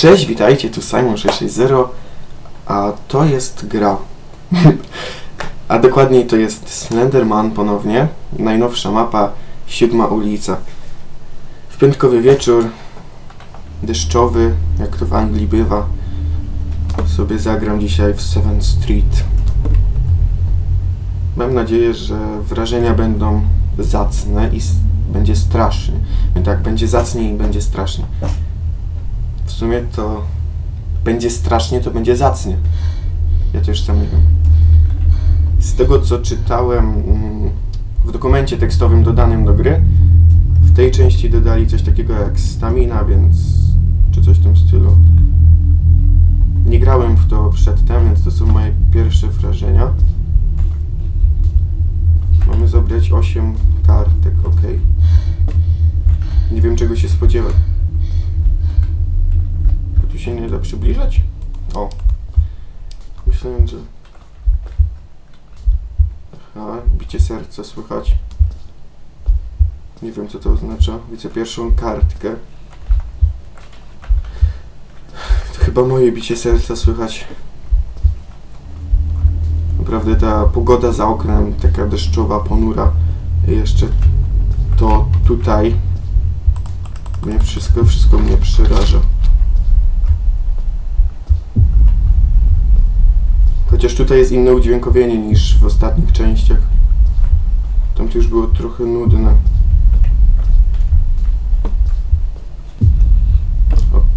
Cześć, witajcie, tu Simon660, a to jest gra. a dokładniej to jest Slenderman ponownie, najnowsza mapa, siódma ulica. W piątkowy wieczór, deszczowy, jak to w Anglii bywa, sobie zagram dzisiaj w Seventh Street. Mam nadzieję, że wrażenia będą zacne i będzie strasznie. Tak, będzie zacnie i będzie strasznie. W sumie to będzie strasznie, to będzie zacnie. Ja też sam nie wiem. Z tego co czytałem mm, w dokumencie tekstowym dodanym do gry, w tej części dodali coś takiego jak stamina, więc czy coś w tym stylu. Nie grałem w to przedtem, więc to są moje pierwsze wrażenia. Mamy zabrać 8 kartek, ok. Nie wiem czego się spodziewać. Się nie da przybliżać? O. Myślałem, że... Aha, bicie serca słychać. Nie wiem co to oznacza. Widzę pierwszą kartkę. To chyba moje bicie serca słychać. Naprawdę ta pogoda za oknem, taka deszczowa, ponura. I jeszcze to tutaj. Mnie wszystko, wszystko mnie przeraża. Chociaż tutaj jest inne udźwiękowienie niż w ostatnich częściach. Tam to już było trochę nudne.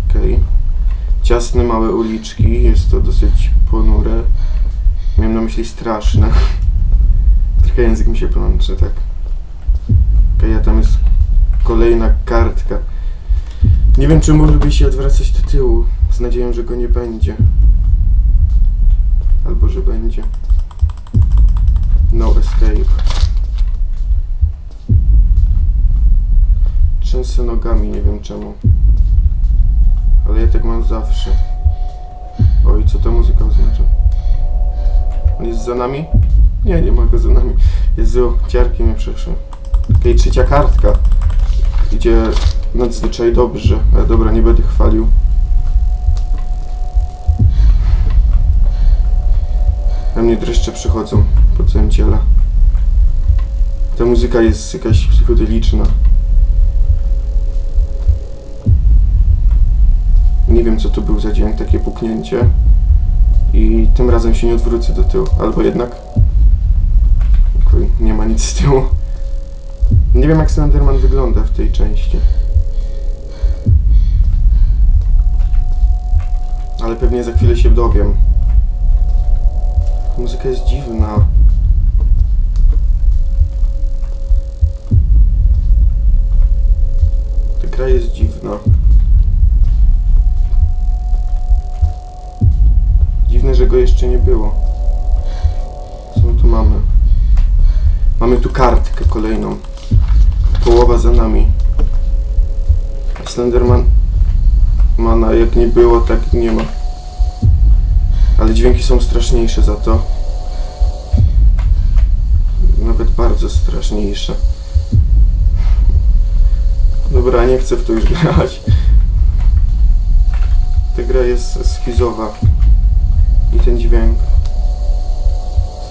Okej. Ciasne, małe uliczki. Jest to dosyć ponure. Miałem na myśli straszne. Trochę język mi się plącze, tak. Okej, a tam jest kolejna kartka. Nie wiem, czy mógłby się odwracać do tyłu. Z nadzieją, że go nie będzie. Że będzie. No escape. Trzęsę nogami, nie wiem czemu. Ale ja tak mam zawsze. Oj, co ta muzyka oznacza? On jest za nami? Nie, nie ma go za nami. Jezu, ciarki mnie przeszły. Okej, trzecia kartka. Idzie nadzwyczaj dobrze. Ale dobra, nie będę chwalił. Mnie dreszcze przychodzą po całym ciele. Ta muzyka jest jakaś psychodeliczna. Nie wiem co to był za dźwięk, takie puknięcie. I tym razem się nie odwrócę do tyłu. Albo jednak... Nie ma nic z tyłu. Nie wiem jak Slenderman wygląda w tej części. Ale pewnie za chwilę się dowiem. Muzyka jest dziwna. Ta gra jest dziwna. Dziwne, że go jeszcze nie było. Co my tu mamy? Mamy tu kartkę kolejną. Połowa za nami. Slenderman mana jak nie było, tak nie ma. Ale dźwięki są straszniejsze za to. Nawet bardzo straszniejsze. Dobra, nie chcę w to już grać. Ta gra jest schizowa. I ten dźwięk.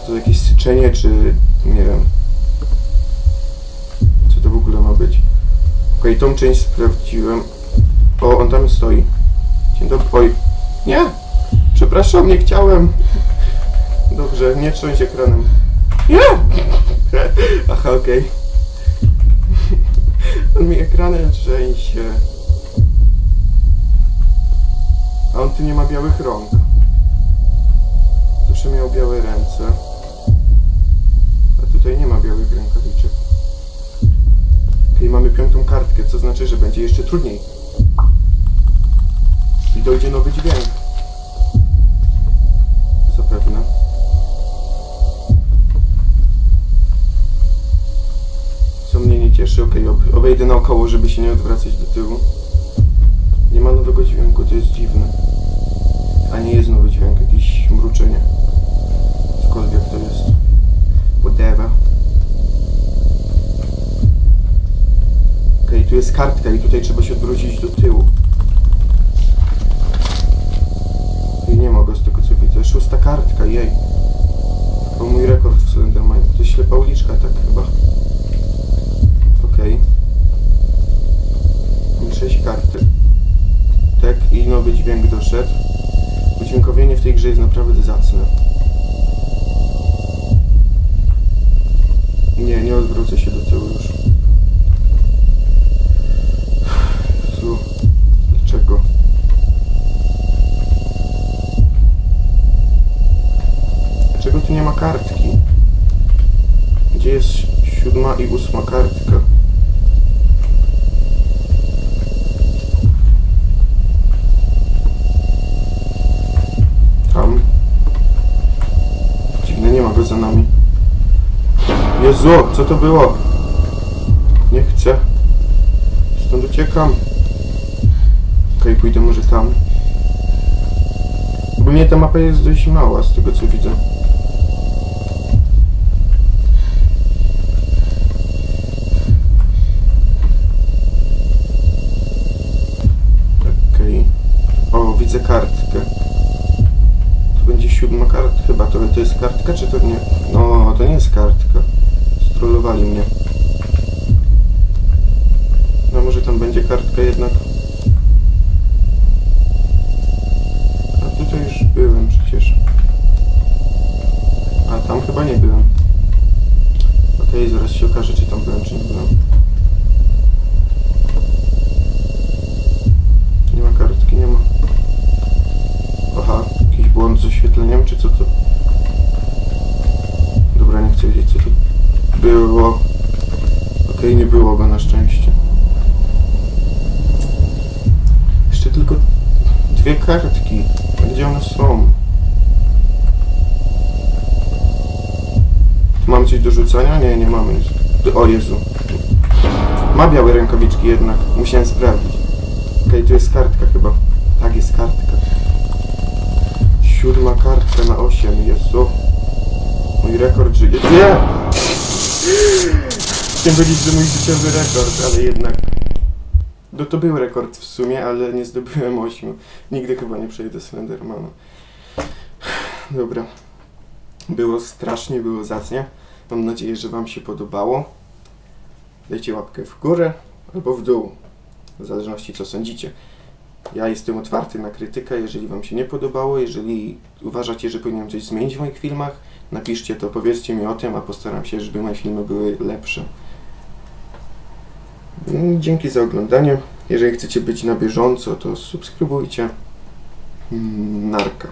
Czy to jakieś syczenie, czy... nie wiem. Co to w ogóle ma być? Okej, tą część sprawdziłem. O, on tam stoi. Dzień dobry. Oj. Nie! Przepraszam, nie chciałem. Dobrze, nie trząść ekranem. Nie! Aha, okej. On mi ekranem trzęsie. A on tu nie ma białych rąk. Zawsze miał białe ręce. A tutaj nie ma białych rękawiczek. Okej, mamy piątą kartkę, co znaczy, że będzie jeszcze trudniej. I dojdzie nowy dźwięk. Zapewne. Co mnie nie cieszy, okej, ob obejdę naokoło, żeby się nie odwracać do tyłu. Nie ma nowego dźwięku, to jest dziwne. A nie jest nowy dźwięk, jakieś mruczenie. Cokolwiek to jest. Whatever. Okej, tu jest kartka i tutaj trzeba się odwrócić do tyłu. Ale szósta kartka, jej. To mój rekord w Slendermanie. To jest ślepa uliczka, tak chyba. Mam sześć kartek. Tak, i nowy dźwięk doszedł. Udźwiękowienie w tej grze jest naprawdę zacne. Nie, nie odwrócę się do tyłu już. Dlaczego? Dlaczego tu nie ma kartki? Gdzie jest si- siódma i ósma kartka? Jezu, co to było? Nie chcę. Stąd uciekam. Okej, pójdę może tam. Ogólnie ta mapa jest dość mała z tego co widzę. Okej. O, widzę kartkę. To będzie siódma kartka chyba. To, to jest kartka czy to nie? No, to nie jest kartka. Strollowali mnie. No może tam będzie kartka jednak. A tutaj już byłem przecież. A tam chyba nie byłem. Okej, zaraz się okaże czy tam byłem czy nie byłem. Nie ma kartki, nie ma. Aha, jakiś błąd z oświetleniem, czy co to? Dobra, nie chcę wiedzieć co to było. Okej, nie było go na szczęście. Jeszcze tylko dwie kartki. Gdzie one są? Tu mamy coś do rzucania? Nie, nie mamy nic. O Jezu. Ma białe rękawiczki jednak. Musiałem sprawdzić. Okej, tu jest kartka chyba. Tak, jest kartka. Siódma kartka na osiem. Jezu. Mój rekord żyje. Nie! Chciałem powiedzieć, że mój życiowy rekord, ale jednak... No to był rekord w sumie, ale nie zdobyłem ośmiu. Nigdy chyba nie przejdę Slendermana. Dobra. Było strasznie, było zacnie. Mam nadzieję, że Wam się podobało. Dajcie łapkę w górę albo w dół. W zależności co sądzicie. Ja jestem otwarty na krytykę, jeżeli Wam się nie podobało, jeżeli uważacie, że powinienem coś zmienić w moich filmach, napiszcie to, powiedzcie mi o tym, a postaram się, żeby moje filmy były lepsze. Mm, Dzięki za oglądanie. Jeżeli chcecie być na bieżąco, to subskrybujcie. Mm, Narka.